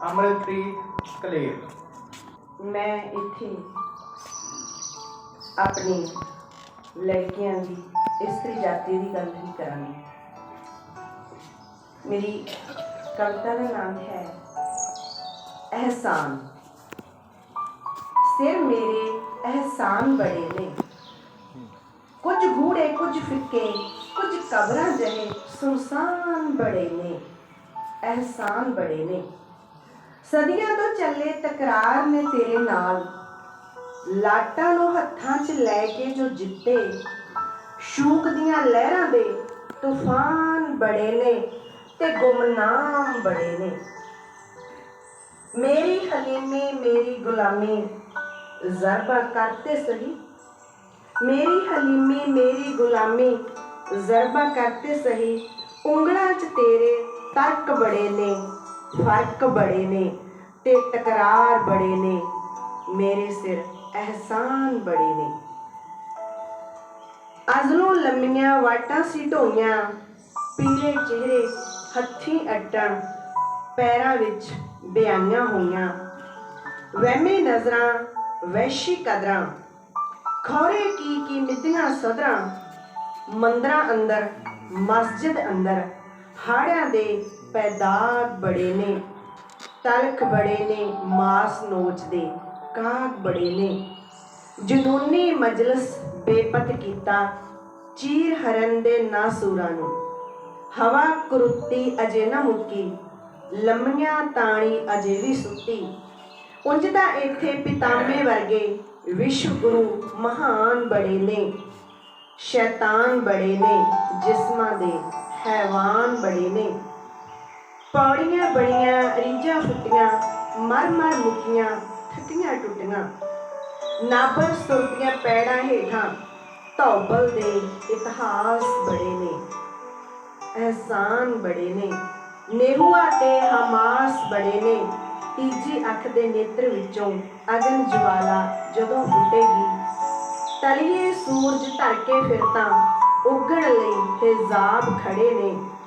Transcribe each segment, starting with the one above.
Factory Kaler. ਮੈਂ ਇੱਥੇ ਆਪਣੀ ਲੜਕੀਆਂ ਦੀ, ਇਸਤਰੀ ਜਾਤੀ ਦੀ ਗੱਲ ਹੀ ਕਰਾਂਗੀ। ਮੇਰੀ ਕਵਿਤਾ ਦਾ ਨਾਮ ਹੈ ਅਹਿਸਾਨ। ਸਿਰ ਮੇਰੇ ਅਹਿਸਾਨ ਬੜੇ ਨੇ। ਕੁਝ ਗੂੜੇ ਕੁਝ ਫਿੱਕੇ, ਕੁਝ ਕਬਰਾਂ ਜਹੇ ਸੁਨਸਾਨ ਬੜੇ ਨੇ। ਅਹਿਸਾਨ ਬੜੇ ਨੇ। ਸਦੀਆਂ ਤੋਂ ਚੱਲੇ ਤਕਰਾਰ ਨੇ ਤੇਰੇ ਨਾਲ। ਲਾਟਾਂ ਨੂੰ ਹੱਥਾਂ 'ਚ ਲੈ ਕੇ ਜੋ ਜਿੱਤੇ, ਸ਼ੂਕ ਦੀਆਂ ਲਹਿਰਾਂ ਦੇ ਤੂਫਾਨ ਬੜੇ ਨੇ ਤੇ ਗੁਮਨਾਮ ਬੜੇ ਨੇ। ਮੇਰੀ ਹਲੀਮੀ, ਮੇਰੀ ਗੁਲਾਮੀ, ਜ਼ਰਬਾ ਕਰਤੇ ਸਹੀ। ਮੇਰੀ ਹਲੀਮੀ, ਮੇਰੀ ਗੁਲਾਮੀ, ਜ਼ਰਬਾ ਕਰਤੇ ਸਹੀ। ਉਂਗਲਾਂ 'ਚ ਤੇਰੇ ਤਰਕ ਬੜੇ ਨੇ। ਫ਼ਰਕ ਬੜੇ ਨੇ ਤੇ ਤਕਰਾਰ ਬੜੇ ਨੇ। ਮੇਰੇ ਸਿਰ ਅਹਿਸਾਨ ਬੜੇ ਨੇ। ਅਜ਼ਲੋਂ ਲੰਮੀਆਂ ਵਾਟਾਂ ਸੀ ਢੋਈਆਂ, ਪੀਲੇ ਚਿਹਰੇ ਹੱਥੀਂ ਅੱਡਣ ਪੈਰਾਂ ਵਿੱਚ ਬਿਆਈਆਂ ਹੋਈਆਂ। ਵਹਿਮੀ ਨਜ਼ਰਾਂ ਵੈਸ਼ੀ ਕਦਰਾਂ, ਖੋਰੇ ਕੀ ਕੀ ਮਿੱਤੀਆਂ ਸਦਰਾਂ, ਮੰਦਰਾਂ ਅੰਦਰ, ਮਸਜਿਦ ਅੰਦਰ, ਹਾੜਿਆਂ ਦੇ ਪੈਦਾਦ ਬੜੇ ਨੇ, ਤਲਖ ਬੜੇ ਨੇ, ਮਾਸ ਨੋਚਦੇ ਕਾਗ ਬੜੇ ਨੇ। ਜਨੂਨੀ ਮਜਲਿਸ ਬੇਪਤ ਕੀਤਾ ਚੀਰ ਹਰਨ ਦੇ ਨਾਸੂਰਾਂ ਨੂੰ। ਹਵਾ ਕਰੁੱਤੀ ਅਜੇ ਨਾ ਮੁੱਕੀ, ਲੰਮੀਆਂ ਤਾਣੀ ਅਜੇ ਵੀ ਸੁੱਤੀ। ਉਂਝ ਤਾਂ ਇੱਥੇ ਪਿਤਾਮੇ ਵਰਗੇ ਵਿਸ਼ਵ ਗੁਰੂ ਮਹਾਨ ਬੜੇ ਨੇ। ਸ਼ੈਤਾਨ ਬੜੇ ਨੇ, ਜਿਸਮਾਂ ਦੇ ਹੈਵਾਨ ਬੜੇ ਨੇ। ਪੌੜੀਆਂ ਬੜੀਆਂ ਰੀਝਾਂ ਫੁੱਟੀਆਂ, ਮਰ ਮਰ ਮੁੱਕੀਆਂ ਥੱਕੀਆਂ ਟੁੱਟੀਆਂ। ਨਾਬਰ ਸੁਰਤੀਆਂ ਪੈੜਾਂ ਹੇਠਾਂ ਧੌਬਲ ਦੇ ਇਤਿਹਾਸ ਬੜੇ ਨੇ। ਅਹਿਸਾਨ ਬੜੇ ਨੇ। ਨੇਹੂਆ ਤੇ ਹਮਾਸ ਬੜੇ ਨੇ। ਤੀਜੀ ਅੱਖ ਦੇ ਨੇਤਰ ਵਿੱਚੋਂ ਅਗਨ ਜਵਾਲਾ ਜਦੋਂ ਫੁੱਟੇਗੀ। ਤਲੀਏ ਸੂਰਜ ਧਰ ਕੇ ਫਿਰ ਤਾਂ ਉੱਗਣ ਲਈ ਹਿਜ਼ਾਬ ਖੜੇ ਨੇ।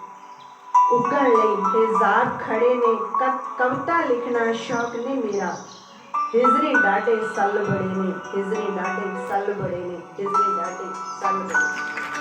ਉੱਗਣ ਲਈ ਹਿਜ਼ਾਬ ਖੜੇ ਨੇ ਕ- ਕਵਿਤਾ ਲਿਖਣਾ ਸ਼ੌਕ ਨਹੀਂ ਮੇਰਾ ਹਿਜਰੀ ਡਾਟੇ ਸੱਲ ਬੜੇ ਨੇ, ਹਿਜਰੀ ਡਾਟੇ ਸੱਲ ਬੜੇ ਨੇ, ਹਿਜਰੀ ਡਾਟੇ ਸੱਲ ਬੜੇ